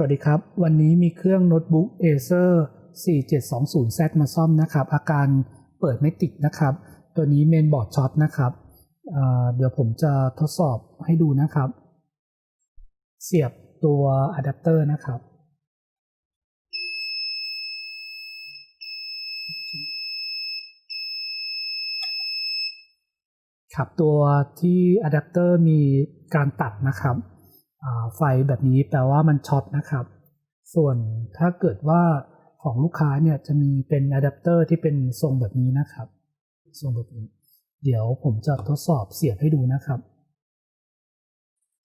สวัสดีครับ วันนี้มีเครื่องโน้ตบุ๊ก Acer 4720Z มาซ่อมนะครับ อาการเปิดไม่ติดนะครับ ตัวนี้เมนบอร์ดช็อตนะครับเเดี๋ยวผมจะทดสอบให้ดูนะครับ เสียบตัวอะแดปเตอร์นะครับ ครับตัวที่อะแดปเตอร์มีการตัดนะครับ ไฟแบบนี้แปลว่ามันช็อตนะครับ ส่วนถ้าเกิดว่าของลูกค้าเนี่ยจะมีเป็นอะแดปเตอร์ที่เป็นทรงแบบนี้นะครับ ทรงแบบนี้ เดี๋ยวผมจะทดสอบเสียบให้ดูนะครับ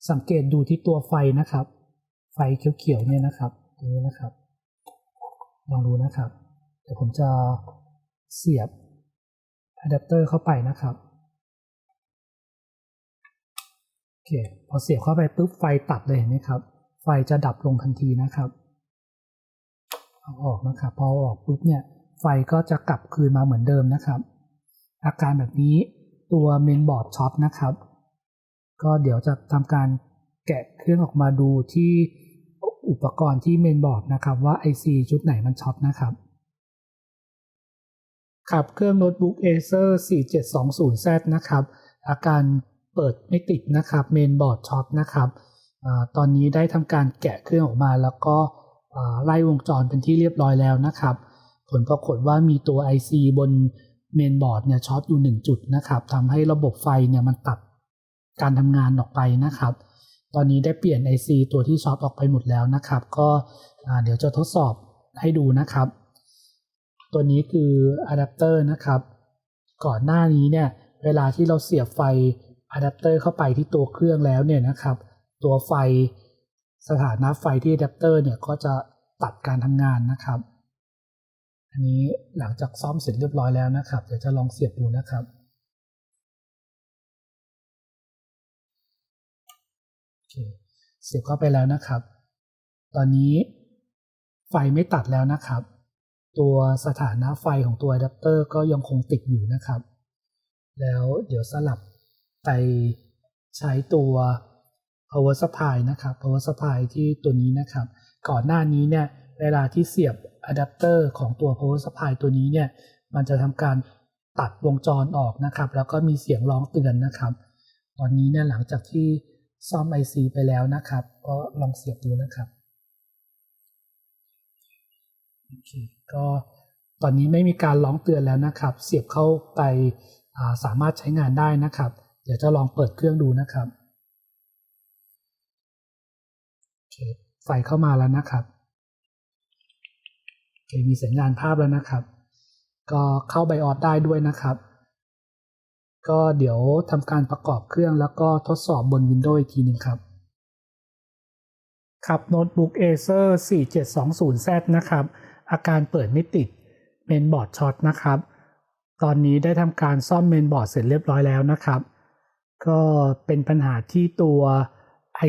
สังเกตดูที่ตัวไฟนะครับ ไฟเขียวๆเนี่ยนะครับตรงนี้นะครับ ลองดูนะครับ เดี๋ยวผมจะเสียบอะแดปเตอร์เข้าไปนะครับ อเคพอเสียบเข้าไปปุ๊บไฟตัดเลยเห็นไหมครับ ไฟจะดับลงทันทีนะครับเอาออกนะครับพอออกปุ๊บเนี่ยไฟก็จะกลับคืนมาเหมือนเดิมนะครับ อาการแบบนี้ตัวเมนบอร์ดช็อตนะครับ ก็เดี๋ยวจะทำการแกะเครื่องออกมาดูที่อุปกรณ์ที่เมนบอร์ดนะครับว่า IC ชุดไหนมันช็อตนะครับครับเครื่องโน้ตบุ๊ก Acer 4720Z นะครับ อาการ เปิดไม่ติดนะครับเมนบอร์ดช็อตนะครับอตอนนี้ได้ทำการแกะเครื่องออกมาแล้วก็ไล่วงจรเป็นที่เรียบร้อยแล้วนะครับ ผลปรากฏว่ามีตัว IC บนเมนบอร์ดเนี่ยช็อตอยู่ 1 จุดนะครับทำให้ระบบไฟเนี่ยมันตัดการทำงานออกไปนะครับ ตอนนี้ได้เปลี่ยน IC ตัวที่ช็อตออกไปหมดแล้วนะครับ ก็เดี๋ยวจะทดสอบให้ดูนะครับ ตัวนี้คืออะแดปเตอร์นะครับ ก่อนหน้านี้เนี่ยเวลาที่เราเสียบไฟ อะแดปเตอร์เข้าไปที่ตัวเครื่องแล้วเนี่ยนะครับ ตัวไฟสถานะไฟที่อะแดปเตอร์เนี่ยก็จะตัดการทำงานนะครับ อันนี้หลังจากซ่อมเสร็จเรียบร้อยแล้วนะครับ เดี๋ยวจะลองเสียบดูนะครับโอเคเสียบเข้าไปแล้วนะครับ ตอนนี้ไฟไม่ตัดแล้วนะครับ ตัวสถานะไฟของตัวอะแดปเตอร์ก็ยังคงติดอยู่นะครับ แล้วเดี๋ยวสลับ ไปใช้ตัว power supply นะครับ power supply ที่ตัวนี้นะครับ ก่อนหน้านี้เนี่ยเวลาที่เสียบอะแดปเตอร์ของตัว power supply ตัวนี้เนี่ยมันจะทำการตัดวงจรออกนะครับ แล้วก็มีเสียงร้องเตือนนะครับ ตอนนี้เนี่ยหลังจากที่ซ่อม IC ไปแล้วนะครับ ก็ลองเสียบดูนะครับโอเคก็ตอนนี้ไม่มีการร้องเตือนแล้วนะครับ เสียบเข้าไปาสามารถใช้งานได้นะครับ เดี๋ยวจะลองเปิดเครื่องดูนะครับไฟเข้ามาแล้วนะครับโอเคมีสัญญาณภาพแล้วนะครับ ก็เข้าไบออสได้ด้วยนะครับ ก็เดี๋ยวทำการประกอบเครื่องแล้วก็ทดสอบบน Windows อีกทีหนึงครับ ครับโน้ตบุ๊ก Acer 4720Z นะครับ อาการเปิดไม่ติดเมนบอร์ดช็อตนะครับ ตอนนี้ได้ทำการซ่อมเมนบอร์ดเสร็จเรียบร้อยแล้วนะครับ ก็เป็นปัญหาที่ตัว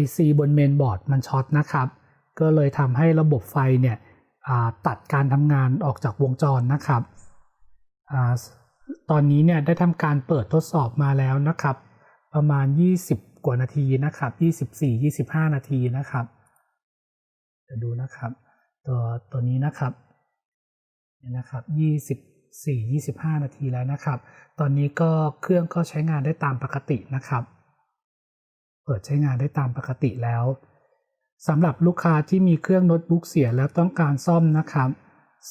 IC บนเมนบอร์ดมันช็อตนะครับ ก็เลยทำให้ระบบไฟเนี่ยตัดการทำงานออกจากวงจรนะครับอตอนนี้เนี่ยได้ทำการเปิดทดสอบมาแล้วนะครับ ประมาณ 20 กว่านาทีนะครับ 24-25 นาทีนะครับจะดูนะครับ ตัวตัวนี้นะครับนะครับยี่ สิบสี่ยี่สิบห้านาทีแล้วนะครับ ตอนนี้ก็เครื่องก็ใช้งานได้ตามปกตินะครับ เปิดใช้งานได้ตามปกติแล้วสำหรับลูกค้าที่มีเครื่องโน้ตบุ๊กเสียแล้วต้องการซ่อมนะครับ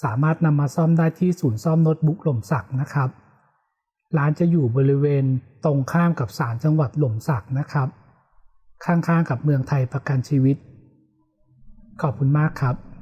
สามารถนำมาซ่อมได้ที่ศูนย์ซ่อมโน้ตบุ๊กหล่มสักนะครับ ร้านจะอยู่บริเวณตรงข้ามกับศาลจังหวัดหล่มสักนะครับ ข้างๆกับเมืองไทยประกันชีวิต ขอบคุณมากครับ